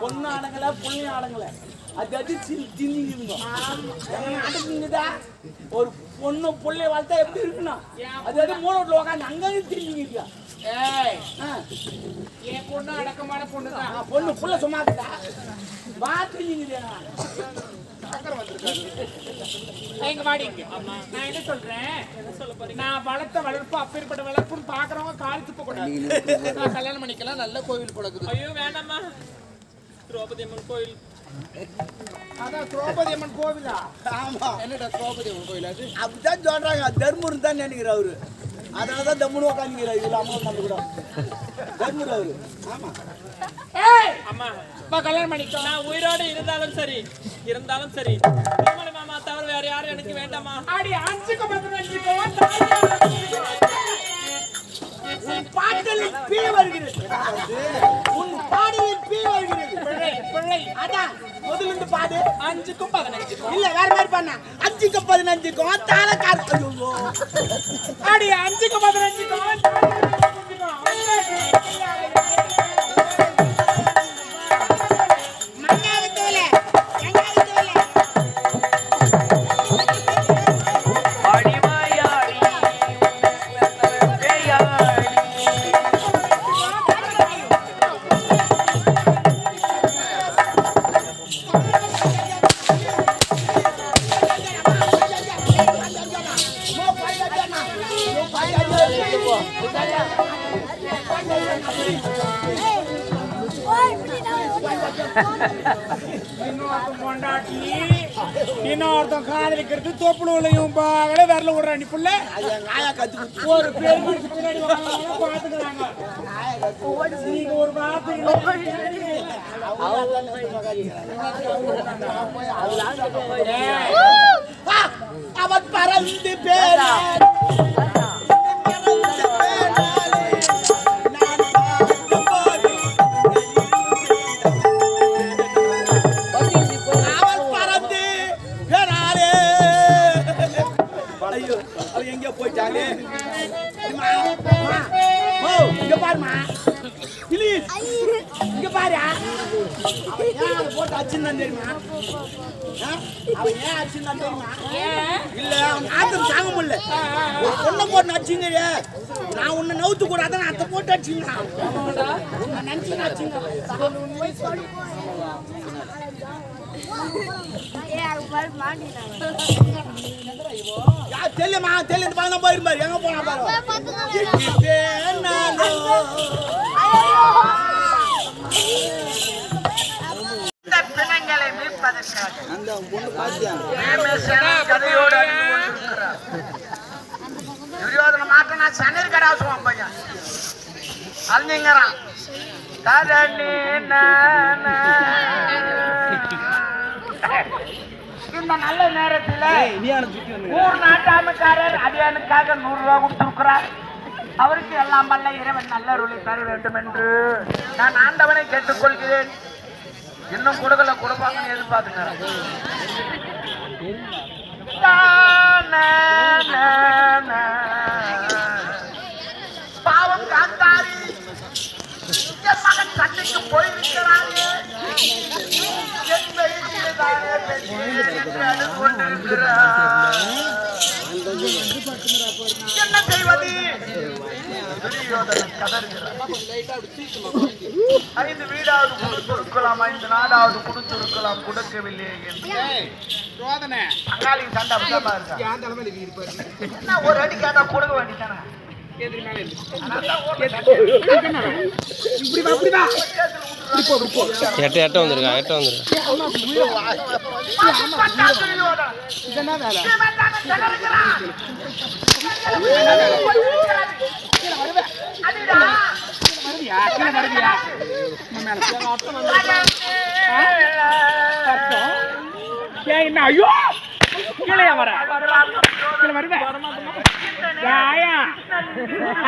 பொண்ணு ஆடுங்கள புள்ளி ஆடுங்கள அது அது தின்னிங்க நாட்டுக்குங்கதா ஒரு பொண்ணு புள்ளைய வளர்த்தா எப்படி இருக்கணும் அது அது மூணு உட்காந்து தின்னிங்க ஏய் என் பொண்ணு அடக்கமான பொண்ணு பொண்ணு புள்ள சும்மா வா தின்னிங்க எங்க வாடி. நான் என்ன சொல்றேன்? நான் வளர்த்த வளர்ப்பு அப்பேற்பட்ட வளர்ப்புன்னு பாக்குறவங்க கால் துப்ப கூடாது. நான் கல்யாணம் பண்ணிக்கலாம் நல்ல கோவில் பழகுது ஐயோ வேண்டாம்மா. திரௌபதி அம்மன் கோயில். அதான் திரௌபதி அம்மன் கோவிலா? ஆமா. என்னடா திரௌபதி அம்மன் கோவில் அது? அப்படிதான் சொல்றாங்க. தர்மர் தான் நினைக்கிற அவரு. அதனால தான் தம்முன்னு உட்காந்துக்கிறார் இதுல அம்மா உட்காந்து கூட. தர்மர் அவரு. ஆமா. ஏய்! அம்மா. கல்யாணம் பண்ணிக்கோ. நான் உயிரோடு இருந்தாலும் சரி. இருந்தாலும் சரி. திருமலை மாமா தவிர வேற யாரும் எனக்கு வேண்டாமா? அடி அஞ்சுக்கு பதினஞ்சுக்கோ உன் பாடலில் பீ வருகிறது. உன் பாடலில் பீ வருகிறது. பிள்ளை பிள்ளை. அதான் முதல்ல இருந்து பாடு. அஞ்சுக்கும் பதினஞ்சுக்கும். இல்ல வேற மாதிரி பண்ண. அஞ்சுக்கு பதினஞ்சுக்கும். தாளக்கார ஐயோ அடி அஞ்சுக்கு பதினஞ்சுக்கோ இன்னொருத்தன் காதலிக்கிறது தொப்புளுலையும் பாகல விரல விடுற நீ புள்ள. ஒரு பேர் மனுஷன் பின்னாடி வராங்க பாத்துக்கிறாங்க. நீங்க ஒரு வார்த்தை ஆ, அவன் பறந்து பேரார் ஐயோ அவன் எங்கேயோ போயிட்டாலே ஓ இங்க பாருமா ப்ளீஸ் இங்க பாரு அவன் ஏன் அதை போட்டு அடிச்சுன்னு தெரியுமா ஆ? அவன் ஏன் அடிச்சுன்னு தெரியுமா இல்ல அவன் ஆத்திரம் தாங்க முடியல ஒரு பொண்ணை போட்டு நான் உன்னை நவுத்து அத்தை போட்டு நினைச்சு தெரியுமா தெரியும் பாருங்க போயிருப்பாரு எங்க போனா பாரு? மாட்டனா சனீர் கடாசுவான் பையன். அழிஞ்சிங்கிறான் தரணி இந்த நல்ல நேரத்துல ஊர் நாட்டாமக்காரர் அடியானுக்காக நூறு ரூபாய் கொடுத்திருக்கிறார். அவருக்கு எல்லாம் வல்ல இறைவன் நல்ல அருளை தர வேண்டும் என்று நான் ஆண்டவனை கேட்டுக்கொள்கிறேன். இன்னும் கொடுக்கல கொடுப்பாங்கன்னு எதிர்பார்த்துக்கிறேன் பாவம் காத்தாரி என் மகன் சண்டைக்கு போயிருக்கிறாரே. என்ன செய்வது. ஐந்து வீடாவது கொடுத்திருக்கலாம் ஐந்து நாடாவது கொடுத்திருக்கலாம் கொடுக்கவில்லை என்று அங்காளி சண்டை என்ன ஒரு அடி கேட்டா கொடுக்க வேண்டியதானே எட்ட எட்ட வந்துருக்கா எட்ட வந்துருக்கா என்ன ஐயோ! கீழே வர கீழே வருவேன் ஆயா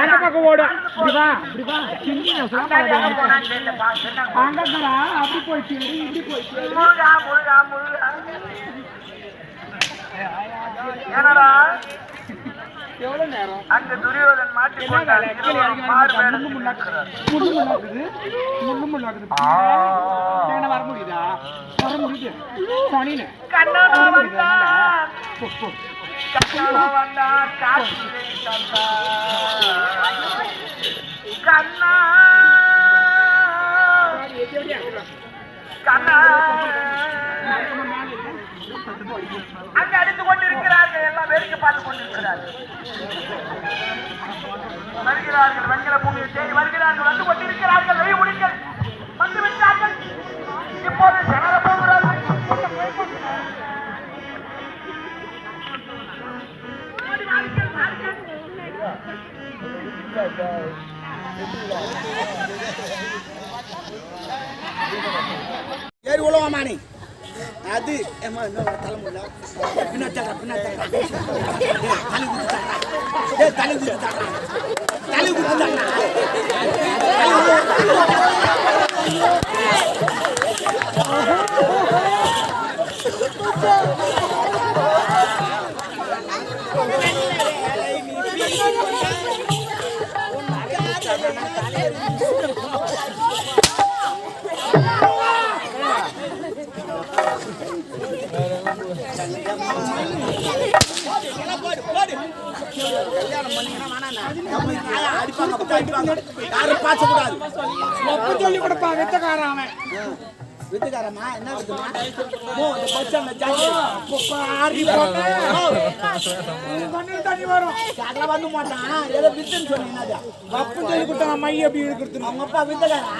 அந்த பக்கம் ஓடும் இப்படி வா இப்படி வா சின்ன அங்கடா அப்படி போயிடுச்சு இப்படி போயிடுச்சு என்னடா எவ்வளவு நேரம்? அங்கு துரியோதன் மாட்டிக்கொண்டார் இருவரும் மாறுவேடத்தில் இருக்கிறார். முள்ளு முள்ளாக்குது முள்ளு முள்ளாக்குது என்ன வர முடியுதா? வர முடியுது. பணினு கண்ணனோ வந்தான் கண்ணனோ வந்தான் காட்சியை தந்தான் கண்ணா. கண்ணா. அங்க அடித்துக் கொண்டிருக்கிறார்கள். எல்லாம் வேடிக்கை பார்த்துக் கொண்டிருக்கிறார்கள். வருகிறார்கள். வெண்கல பூமியை தேடி வருகிறார்கள். வந்து கொண்டிருக்கிறார்கள். வெளி முடிங்கள். வந்து விட்டார்கள். இப்போது செலர போகிறார்கள். ஏறி உழவாமானே அது ஏமா என்ன தலைமுடில பின்னாட்டாங்க பின்னாட்டாங்க தலை குத்துட்டாங்க ஏ தலை குத்துட்டாங்க தலை குத்துட்டாங்க கல்யாணம் பண்ணீங்கன்னா வேணாண்ணா. ஆயா அடிப்பாங்க, அப்பா யாரும் பாசக்கூடாது. சொல்லி கொடுப்பா வித்தக்காரன் அவன் வித்துக்காரம்மா, என்ன வித்துமா? ஓ, இந்த பஸ் ஸ்டாண்ட்ல ஜாக்கி. ஆடி கண்ணில் தண்ணி வரும் வந்து மாட்டான். ஏதோ வித்துன்னு சொன்னீங்க சொல்லி கொடுத்தாங்க மை அப்படி இருக்கிறது அவங்க அப்பா வித்துக்காரா?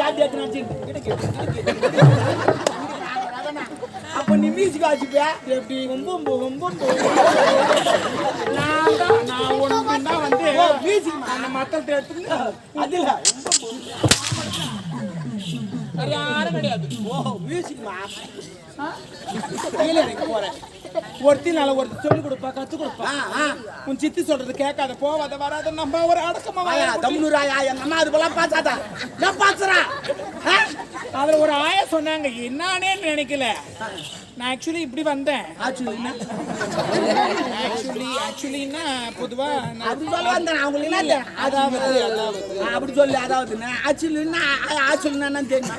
ஜாக்கி வச்சு, அப்ப நீ மியூசிக் வாசிப்பியா? எப்படி ஒம்பொம்பு ஒம்பொம்பு நான் தான் நான் வந்து மியூசிக் அந்த மத்தத்தை எடுத்துட்டு அதுல யாரும் கிடையாது. ஓ மியூசிக்மா கீழே போறேன். ஒருத்தி நல்ல ஒருத்தி சொல்லி கொடுப்பா கத்து கொடுப்பா. உன் சித்தி சொல்றது கேட்காத போவாத வராத நம்ம ஒரு அடக்கமா வாழ தம்னூராயா எங்க அம்மா அது போலாம் பாச்சாதா நான் பாத்துறா அதுல ஒரு ஆயா சொன்னாங்க என்னானே நினைக்கல. நான் ஆக்சுவலி இப்படி வந்தேன். ஆக்சுவலி ஆக்சுவலின்னா பொதுவா நான் அப்படி சொல்ல வந்தேன் அவங்களுக்கு என்ன? அதாவது அதாவது. அப்படி சொல்லு அதாவது ஆச்சுல என்ன ஆச்சுல என்னன்னு தெரியுமா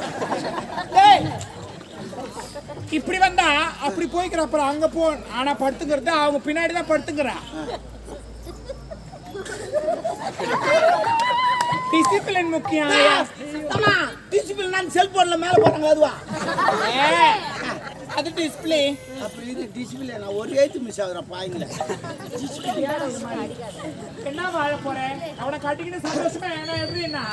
இப்படி வந்தா அப்படி போய்க்கிற அப்புறம் அங்க போ ஆனா படுத்துக்கிறது அவங்க பின்னாடி தான் படுத்துக்கிறா டிசிப்ளின் முக்கியம் டிசிப்ளின் நான் செல்போன்ல மேல போறாங்க அதுவா? ஏ, அது டிஸ்பிளே அப்படி இது டிசிப்ளின் நான் ஒரு ஏத்து மிஸ் ஆகுறேன் பாய்ங்கள என்ன வாழ போறேன் அவனை கட்டிக்கிட்டு சந்தோஷமா என்ன? எப்படின்னா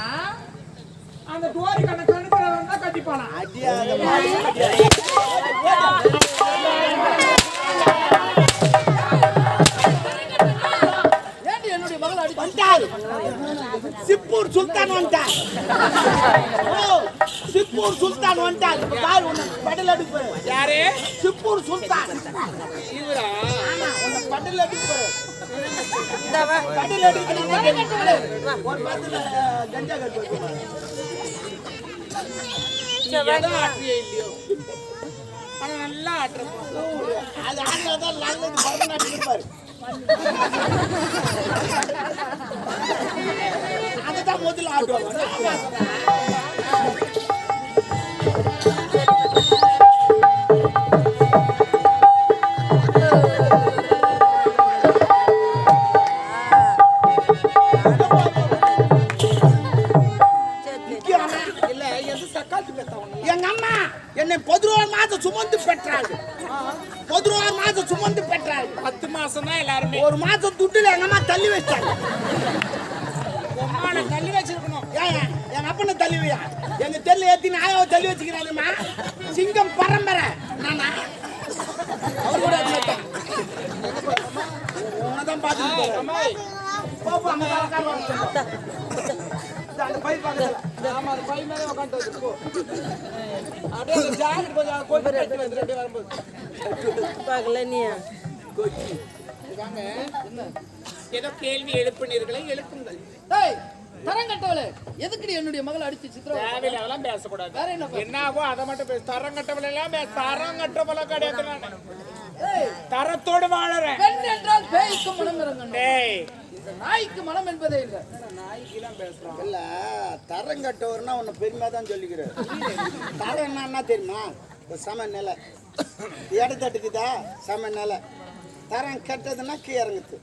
அந்த டோரி கண்ண கண்ணுக்குறவன் தான் கட்டிப்பானா. சிப்பூர் சுல்தான் வந்துட்டார். ஓ சிப்பூர் சுல்தான் வந்துட்டார். இப்ப பாரு உன்னை படல் அடிப்பு யாரு? சிப்பூர் சுல்தான். இவரா? ஆமா உன்னை படல் அடிப்பு படல் அடிப்பு ஒரு பத்துல கஞ்சா கட்டு எதை ஆட்டியே இல்லையோ. ஆனா நல்லா ஆட்டுற அது ஆடுறதான் நல்லது பரதநாட்டியம் அதுதான் முதல்ல ஆடுவாங்க. பார்க்கல நீ ஏதோ கேள்வி எழுப்பினீர்களை எழுப்புங்கள். டேய் தரங்கட்டவளே எதுக்குடி என்னுடைய மகளை அடிச்சு சித்திரம் அதெல்லாம் பேசக்கூடாது. வேற என்ன பா- என்னவோ அதை மட்டும் பேச. தரம் கட்டவள எல்லாம் பேச. தரம் கட்டவள கிடையாது நானு. தரத்தோடு வாழறேன். பெண் என்றால் பேய்க்கு மனம் இறங்கணும். டேய். இந்த நாய்க்கு மனம் என்பதே இல்லை. இல்ல தரம் கட்டவர்னா உன்னை பெருமையா தான் சொல்லிக்கிறார் தரம் என்னன்னா தெரியுமா? சம நிலை இடத்தட்டுக்குதா சம நிலை. தரம் கெட்டதுன்னா கீழே இறங்குது.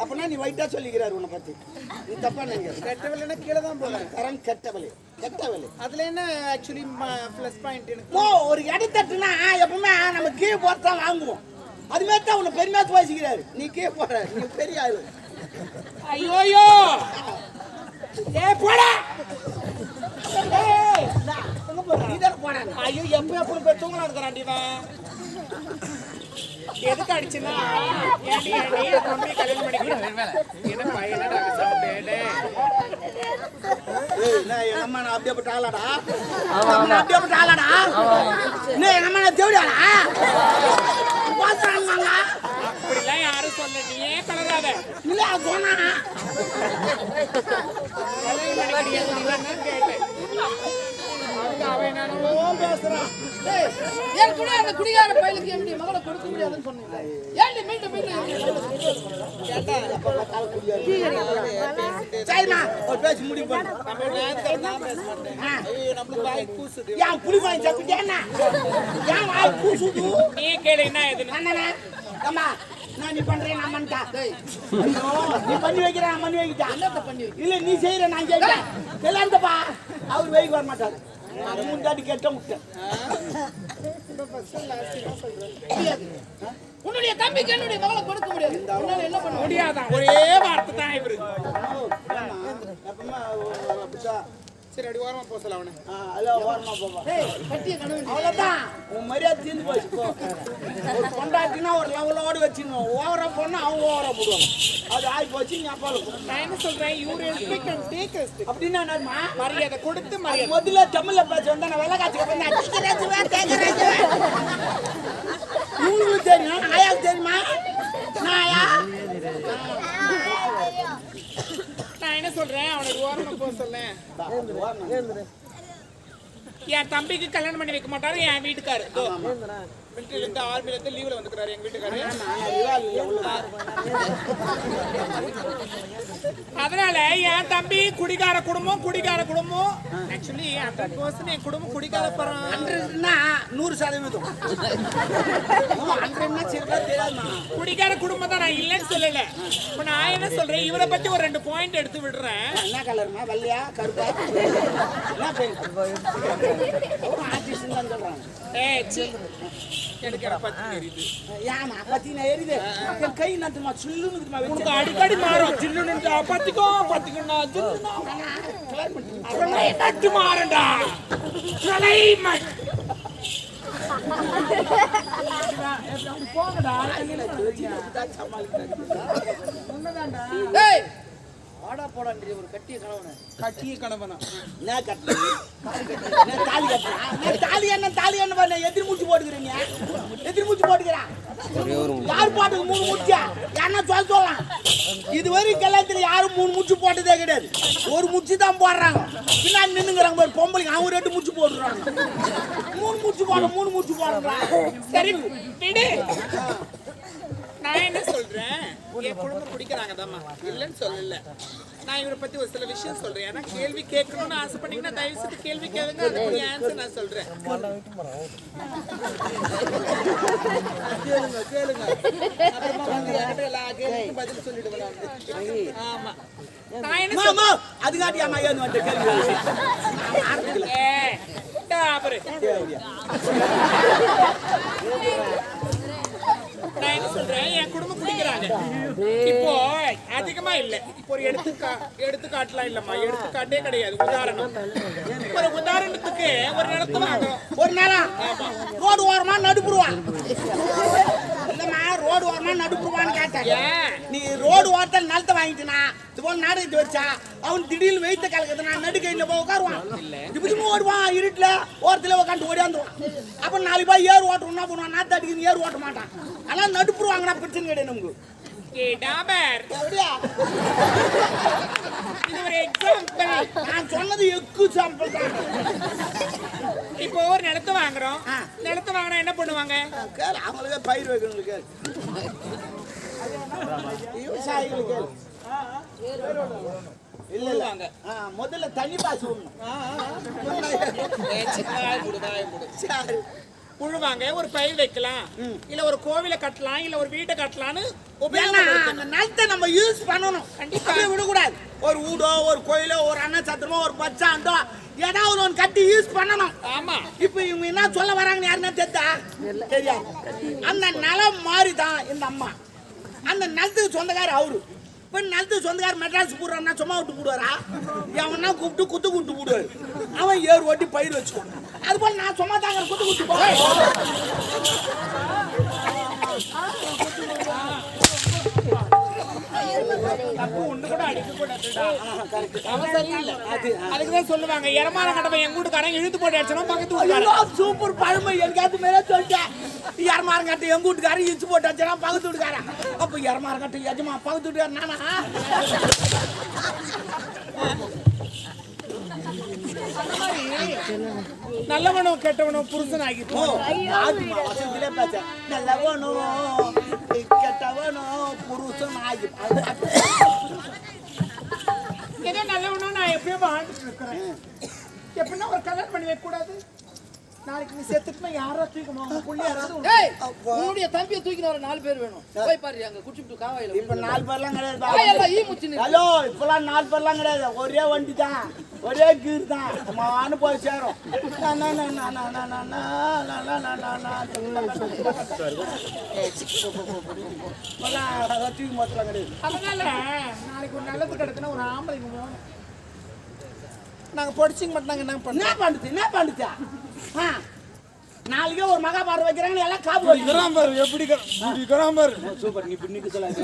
அப்படின்னா நீ வைட்டா சொல்லிக்கிறாரு உன்னை பத்தி. நீ தப்பா நீங்க கெட்டவளைனா கீழே தான் போகிறேன் தரம் கெட்டவளே. கெட்டவளே. அதுல என்ன ஆக்சுவலி ப்ளஸ் பாயிண்ட் எனக்கு ஓ ஒரு இடத்தட்டுனா எப்பவுமே நம்ம கீழே போட்டு தான் வாங்குவோம். அது மாதிரி தான் உன்னை பெருமையா பேசிக்கிறாரு நீ கீழே போற நீ பெரிய ஆளு. ஐயோயோ! ஏ போடா! ஐயோ எப்ப எப்ப போய் தூங்கலாம் இருக்கிறான் எதுக்கு அடிச்சுன்னா? ஏன்டி ஏன்டி பொண்ணு கல்யாணம் பண்ணிக்கிறேன் என்ன பையனடா ஏய், நான் எங்க அம்மா நான் அப்படியே போட்டு ஆளாடா? நான் அப்படியே போட்டு ஆளாடா? நீ எங்க அம்மா நான் தேவையாடா பாத்துறாங்க அப்படிலாம் யாரும் சொல்ல நீயே கலராத? இல்ல சொன்னா குடிகார பயலுக்கு என்னுடைய மகளை கொடுக்க முடியாதுன்னு சொன்னீங்க? ஏன்டி மீண்டும் மீண்டும்? சரிம்மா. ஒரு பேசி முடிவு பண்ணு மாட்டேன் ஏன் புளி வாங்கி சாப்பிட்டேன்னா ஏன் வாய் கூசுது நீ கேளு என்ன எதுன்னு அண்ணனே அம்மா நான் நீ பண்றேன் நான் பண்ணிட்டா. நீ பண்ணி வைக்கிற நான் பண்ணி வைக்கிட்டா? பண்ணி இல்ல நீ செய்யற நான் செய்யறேன் கல்யாணத்தப்பா அவர் வைக்க வர மாட்டாரு அது முந்தாடி கெட்ட முட்டை. முடியாது உன்னுடைய தம்பிக்கு என்னுடைய மகளை கொடுக்க முடியாது உன்னால என்ன பண்ண முடியாதான் ஒரே வார்த்தை தான் இவரு. சரி அடி ஓரமா போக சொல்ல அவனை. ஹலோ ஓரமா கட்டிய அவ்வளவுதான். உன் மரியாதை தீர்ந்து போச்சு போ. ஒரு பொண்டாட்டினா ஒரு லெவலோடு வச்சிடணும் ஓவரா போனா அவங்க ஓவரா போடுவாங்க. அது ஆகி போச்சு நீ அப்பா நான் என்ன சொல்றேன்? You respect and take respect அப்படின்னா என்னம்மா? மரியாதை கொடுத்து மரியாதை. முதல்ல தமிழ்ல பேச வந்தா நான் வெள்ளை காட்சி பண்ணி அடிக்கிறேன் தெரியும் நான் என்ன சொல்றேன் அவனுக்கு ஓரமா போக சொல்லேன். என் தம்பிக்கு கல்யாணம் பண்ணி வைக்க மாட்டாரு என் வீட்டுக்காரு. இதோ, military ல இருந்து ஆர்மில இருந்து லீவ்ல வந்துக்கிறாரு எங்க வீட்டுக்காரு அதனால என் தம்பி குடிகார குடும்பம் குடிகார குடும்பம். ஆக்சுவலி ஹண்ட்ரட் பர்சன்ட் என் குடும்பம் குடிகார பரம். ஹண்ட்ரட்னா நூறு சதவீதம். ஹண்ட்ரட்னா சிறப்பா தெரியாதுமா. குடிகார குடும்பம் தான் நான் இல்லைன்னு சொல்லல. இப்ப நான் என்ன சொல்றேன்? இவரை பத்தி ஒரு ரெண்டு பாயிண்ட் எடுத்து விடுறேன். என்ன கலர்மா வெள்ளையா? கருப்பா? என்ன பெயிண்ட் ஆர்டிஸ்ட் அடிக்கடி மாறும் சில்லுன்னு பத்திக்கோ பத்திக்கோ நட்டு மாறண்டா ஆடா போடான்றி ஒரு கட்டிய கணவனை. கட்டிய கணவனா? என்ன? என்ன தாலி கட்டுறா? என்ன தாலி என்ன தாலி என்ன பண்ண எதிர் மூச்சு போட்டுக்கிறீங்க எதிர் மூச்சு போட்டுக்கிறா. யார் போட்டது மூணு மூச்சா? யாருன்னா சொல்ல சொல்லலாம். இதுவரை கல்யாணத்துல யாரும் மூணு மூச்சு போட்டதே கிடையாது. ஒரு மூச்சு தான் போடுறாங்க. பின்னாடி நின்னுங்கிறாங்க பாரு பொம்பளைங்க. அவங்க ரெண்டு மூச்சு போடுறாங்க மூணு மூச்சு போட மூணு மூச்சு போடுறாங்க சரி விடு. நான் என்ன சொல்றேன்? என் குடும்பம் குடிக்கிறாங்க தாம்மா இல்லைன்னு சொல்லல. நான் இவரை பத்தி ஒரு சில விஷயம் சொல்றேன். ஏன்னா கேள்வி கேட்கணும்னு ஆசைப்பட்டீங்கன்னா தயவு செய்து கேள்வி கேளுங்க. அதுக்கு ஆன்சர் நான் சொல்றேன். கேளுங்க கேளுங்க. அப்புறமா வந்து என்கிட்ட எல்லா கேள்விக்கும் பதில் சொல்லிடுவேன் ஆமா. நான் என்ன அதுக்காட்டியாமா ஏன்னு வந்து கேள்வி பாரு. நான் என்ன சொல்றேன்? என் குடும்பம் குடிக்கிறாங்க. இப்போ அதிகமா இல்ல. இப்போ ஒரு எடுத்துக்கா எடுத்துக்காட்டுலாம் இல்லம்மா. எடுத்துக்காட்டே கிடையாது. உதாரணம். ஒரு உதாரணத்துக்கு ஒரு நிலத்தை வாங்குறோம் ஒரு நேரம் ரோடு ஓரமா நடுப்புருவான் இல்லம்மா ரோடு ஓரமா நடுப்புருவான்னு கேட்டேன். நீ ரோடு ஓரத்தில் நிலத்தை வாங்கிட்டுனா போல நாடகத்தை வச்சா அவன் திடீர்னு வெயித்த கலக்குது நான் நடுக்கையில் போய் உட்காருவான். இப்படி ஓடுவான் இருட்டுல ஓரத்துல உட்காந்து ஓடியாந்துருவான். அப்ப நாலு பாய் ஏறு ஓட்டுறோம் என்ன பண்ணுவான் நாத்து அடிக்கணும் ஏறு ஓட்ட மாட்டான். ஆனா நடுப்புருவாங்கன்னா பிரச்சனை கிடையாது நமக்கு. நான் சொன்னது எக்கு சாம்பிள் தான். இப்போ ஒரு நிலத்தை வாங்குறோம். நிலத்தை வாங்கினா என்ன பண்ணுவாங்க? கேள் அவங்களுக்கே பயிர் வைக்கணும் கேள். விவசாயிகளுக்கு கேள். இல்ல இல்ல முதல்ல தண்ணி பாசு. புழுவாங்க ஒரு பயிர் வைக்கலாம். இல்ல ஒரு கோவிலை கட்டலாம். இல்ல ஒரு வீட்டை கட்டலாம்னு உபயோகம் அந்த நிலத்தை நம்ம யூஸ் பண்ணணும். கண்டிப்பா. அப்படியே விடக்கூடாது. ஒரு வீடோ ஒரு கோயிலோ ஒரு அன்னசத்திரமோ ஒரு பச்சாண்டோ ஏதாவது ஒன்று கட்டி யூஸ் பண்ணணும். ஆமா. இப்போ இவங்க என்ன சொல்ல வராங்கன்னு யாருன்னா தெரியா தெரியாது. அந்த நிலம் மாறி தான் இந்த அம்மா. அந்த நிலத்துக்கு சொந்தக்காரர் அவரு. இப்போ நிலத்து சொந்தக்கார மெட்ராஸ் போடுறான்னா சும்மா விட்டு போடுவாரா? எவனா கூப்பிட்டு குத்து குட்டு போடுவாரு. அவன் ஏறு ஓட்டி பயிர் வச்சுக்குவான். அது போல நான் சும்மா தாங்க குத்து குத்து போவேன். தப்பு ஒண்ணு கூட அடிக்க கூடாதுடா அதுக்குதான் சொல்லுவாங்க இரமான கடமை எங்க வீட்டுக்காரன் இழுத்து போட்டு அடிச்சனா பக்கத்து வீட்டுக்காரன். ஐயோ, சூப்பர் பழமை. எனக்கு மேலே சொல்லிட்டேன் இரமாரங்கட்ட எங்க வீட்டுக்காரன் இச்சு போட்டு வச்சா பக்கத்து வீட்டுக்காரன். அப்ப இரமாரங்கட்ட எஜமா பக்கத்து வீட்டுக்காரன் நானா? நல்லவனும் கெட்டவனும் புருஷன் ஆகி ஓ, அப்படி கெட்டவனோ புருஷன் ஆகி ஏதோ நல்லவனும் நான் எப்படியோ வாழ்ந்துட்டு இருக்கிறேன் எப்படின்னா ஒரு கலர் பண்ணி வைக்கக்கூடாது நாளைக்கு நீ செத்துட்டுனா யாரோ தூக்கணும் உங்க புள்ளி யாராவது ஏய் உன்னுடைய தம்பியை தூக்கின வர நாலு பேர் வேணும் போய் பாரு அங்க குடிச்சிட்டு காவாயில இப்ப நாலு பேர்லாம் கிடையாது எல்லாம் ஈ முச்சு ஹலோ இப்பலாம் நாலு பேர்லாம் கிடையாது ஒரே வண்டி தான் ஒரே கீர் தான் மானு போய் சேரும் தூக்கி மாத்தலாம் கிடையாது அதனால நாளைக்கு ஒரு நல்லது கிடைக்குன்னா ஒரு ஆம்பளைக்கு நாங்கள் படிச்சுங்க மட்டும் நாங்கள் என்ன பண்ணுறது என்ன பண்ணுறது நாளைக்கே ஒரு மகா பாரு வைக்கிறாங்க எல்லாம் காப்பு வைக்கிறான் எப்படி இருக்கிறான் பாரு சூப்பர் நீ பின்னிக்கு சொல்லாது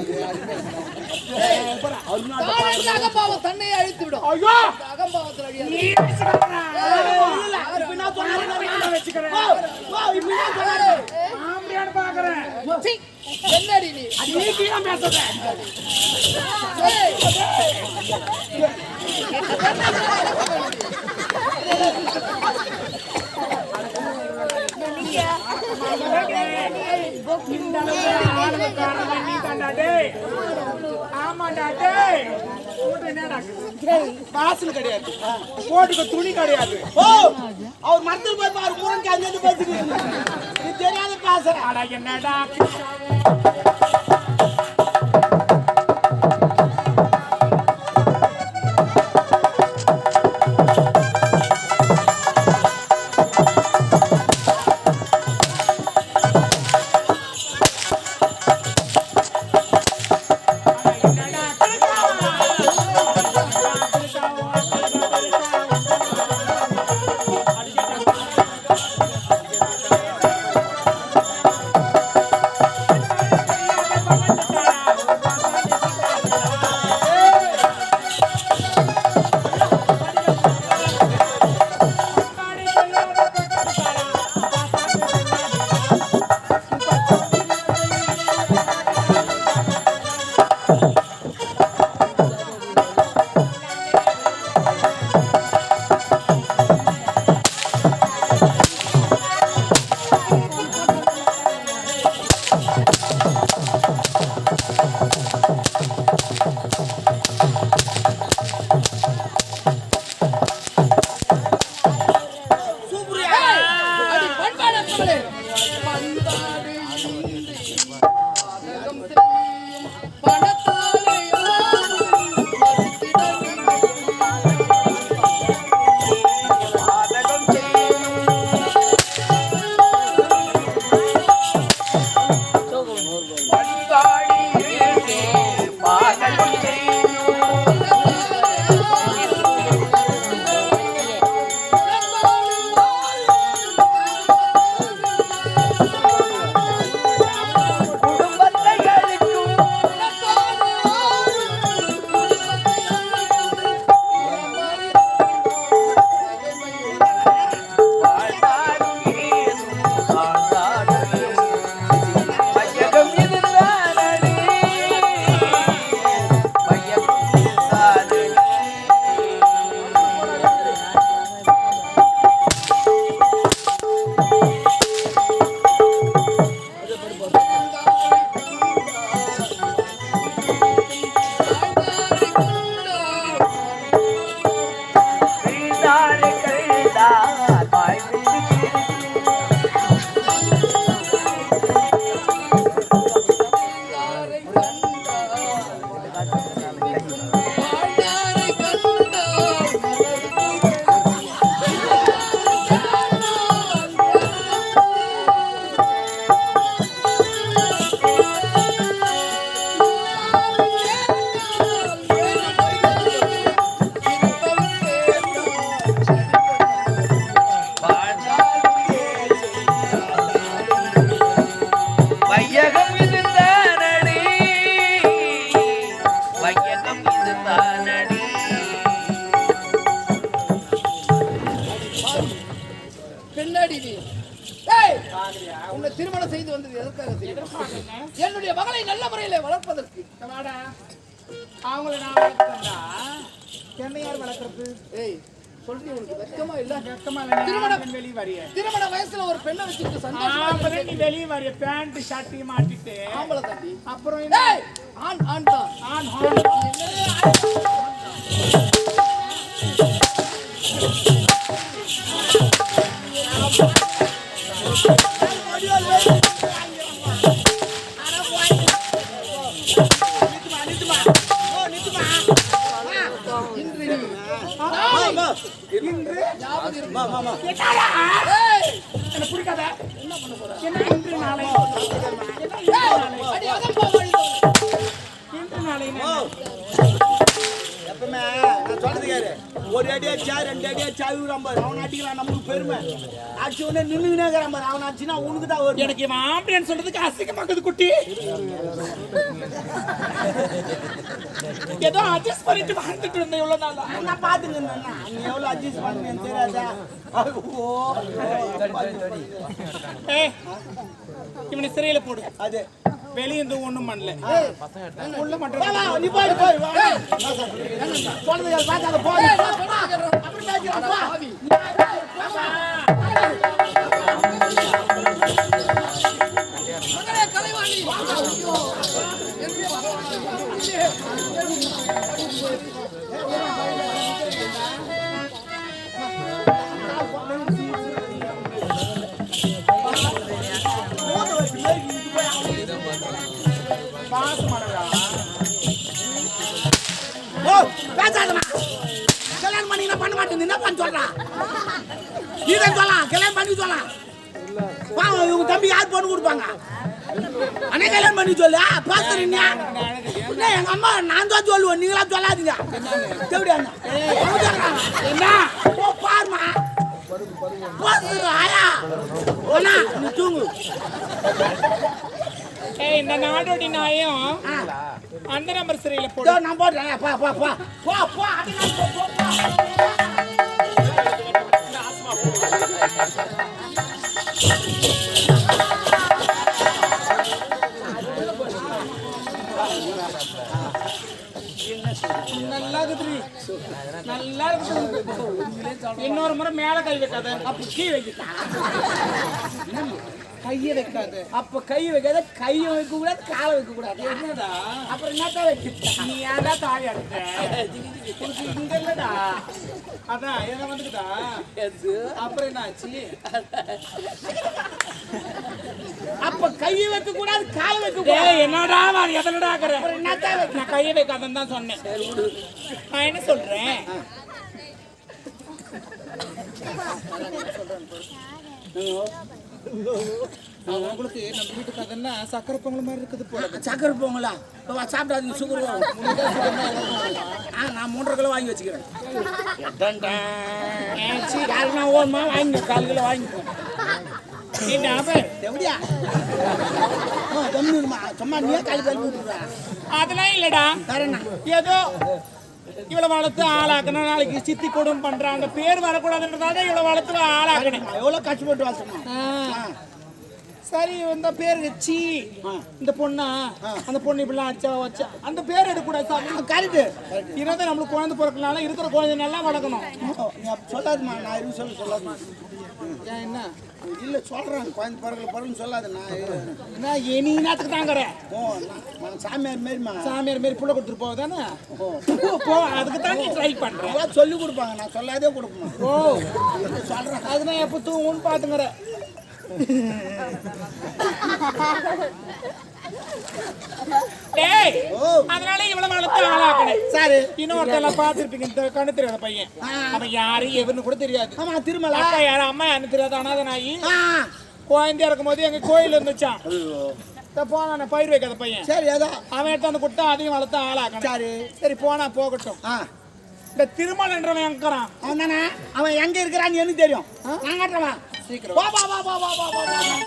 அகம்பாவம் தன்னை அழித்து விடும் ஐயோ அகம்பாவத்தில் அழியாது வாசல் கிடையாது. போட்டுக்க துணி கிடையாது. ஓ, அவர் மரத்துல போய் பாரு முருங்கை அங்க இருந்து தெரியாத என்னடா? பின்னாடி நீ உன்னை திருமணம் செய்து வந்தது எதற்காக? என்னுடைய மகளை நல்ல முறையில வளர்ப்பதற்கு. அவங்கள நான் வளர்த்தேன்டா என்ன யார் வளர்க்கறது. ஏய் சொல்றீ உனக்கு வெக்கமா இல்ல? வெக்கமா இல்லை திருமணம் வெளியே வரிய திருமண வயசுல ஒரு பெண்ணை வச்சுக்கிட்டு சந்தோஷமா அப்புறம் நீ வெளியே வரிய பேண்ட் மாட்டிட்டு. ஆம்பளை தம்பி. அப்புறம் என்ன? தான். ஆன் ஹான் இன்று எப்பவுமே நான் சொல்றது கேரு ஒரு அடி அடிச்சா ரெண்டு அடி அடிச்சா விடுறான் பாரு. அவன் அடிக்கலாம் நமக்கு பெருமை. அடிச்ச உடனே நின்னுக்கினே இருக்கிறான் பாரு. அவன் அடிச்சுனா உனக்கு தான் வரும் எனக்கு இவன் ஆம்பளைன்னு சொல்றதுக்கு அசிங்கமாக்குது குட்டி. ஏதோ அட்ஜஸ்ட் பண்ணிட்டு வாழ்ந்துட்டு இருந்தேன் இவ்வளவு நாளா. நான் பாத்துங்க நீ எவ்வளவு அட்ஜஸ்ட் பண்ணுன்னு தெரியாதா? இவனை சிறையில போடு. அது. வெளிய இருந்து ஒண்ணும் பண்ணல. உள்ள மட்டும் வா, மாட்டேன் என்ன பண்ண சொல்றான் தான் சொல்லலாம் கல்யாணம் பண்ணி சொல்லலாம் பாவம் இவங்க தம்பி யார் பொண்ணு கொடுப்பாங்க அண்ணே கல்யாணம் பண்ணி சொல்லு பாத்துறீங்க என்ன எங்க அம்மா நான் தான் சொல்லுவேன் நீங்களா சொல்லாதீங்க சொல்றாங்க. என்ன பாருமா ஆயா அண்ணா நீ தூங்கு இந்த நாடோடி நாயும் அந்த நம்பர் இதோ நான் போடுறேன் போ போ போ, போ, போ. நல்லா இருக்குது இன்னொரு முறை மேல கை வைக்காத அப்படி கீழே வைக்கிட்டா கையை வைக்காத. அப்ப கை வைக்காத கையை வைக்க கூடாது காலை வைக்க கூடாது என்னடா? அப்புறம் என்னத்தான் வைக்கிட்டா நீ ஏன்டா அடிச்ச உனக்கு இங்க இல்லடா. அதான் என்ன வந்துக்குதா அப்புறம் என்ன ஆச்சு அப்ப கையை வைக்க கூடாது காலை வைக்க கூடாது என்னடா வாரி எதனடா ஆக்குற? அப்புறம் என்னத்தான் வைக்க நான் கையை வைக்காதன்னு தான் சொன்னேன். நான் என்ன சொல்றேன்? உங்களுக்கு நம்ம வீட்டு கதைன்னா சக்கரை பொங்கல் மாதிரி இருக்குது போல. சக்கரை போங்களா இப்போ சாப்பிடாதீங்க சுகர். ஆ நான் மூன்றரை கிலோ வாங்கி வச்சுக்கிறேன். யாருன்னா ஓடுமா? வாங்கி கால் கிலோ வாங்கிக்கோ சும்மா நீயே கால் கழுவி விட்டுறா அதெல்லாம் இல்லடா. ஏதோ இவளை வளர்த்து ஆளாக்கணும். நாளைக்கு சித்தி குடும்பம் பண்றான் அந்த பேர் வரக்கூடாதுன்றதால இவளை வளர்த்து ஆளாக்கணும். எவ்வளோ கஷ்டப்பட்டு வளர்த்தணும் சரி இந்த பேர் வச்சு இந்த பொண்ணா அந்த பொண்ணு இப்படிலாம் அடிச்சா வச்சா அந்த பேர் எடுக்கக்கூடாது கரெக்டு. இருந்தா நம்மளுக்கு குழந்தை பிறக்கனால இருக்கிற குழந்தை நல்லா வளர்க்கணும். சொல்லாதம்மா. நான் எதுவும் சொல்ல சொல்லாதம்மா. ஏன் என்ன? இல்ல சொல்றேன். குழந்தை பிறகு பிறகுன்னு சொல்லாத. நான் என்ன நீ நேரத்துக்கு தாங்கிற ஓ நான் சாமியார் மாரிம்மா. சாமியார் மாரி புள்ள கொடுத்துட்டு போகுதானே போ அதுக்கு தான் நீ ட்ரை அவங்க சொல்லி கொடுப்பாங்க. நான் சொல்லாதே கொடுப்பேன் ஓ. சொல்றேன். அது நான் எப்போ தூங்குன்னு பாத்துங்கிற டேய் அதனால இவ்வளவு வளர்த்து ஆளாக்கணும். சரி. இன்னொருத்தெல்லாம் பார்த்துருப்பீங்க இந்த கண்ணு தெரியாத பையன். அவன் யாரு எவன்னு கூட தெரியாது. ஆமா திருமலா. அக்கா யாரு அம்மா யாருன்னு தெரியாது அனாத நாயி குழந்தையா இருக்கும் போது எங்க கோயில் இருந்துச்சான் போனா பயிர் வைக்காத பையன். சரி ஏதோ. அவன் எடுத்து குட்டை அதையும் வளர்த்து ஆளாக்கணும். சரி. சரி போனா போகட்டும். இந்த திருமணன்றவன் எங்கிறான்? அவன் எங்க இருக்கிறான்னு எனக்கு தெரியும். நான் காட்டுறவன். श्रीकृष्ण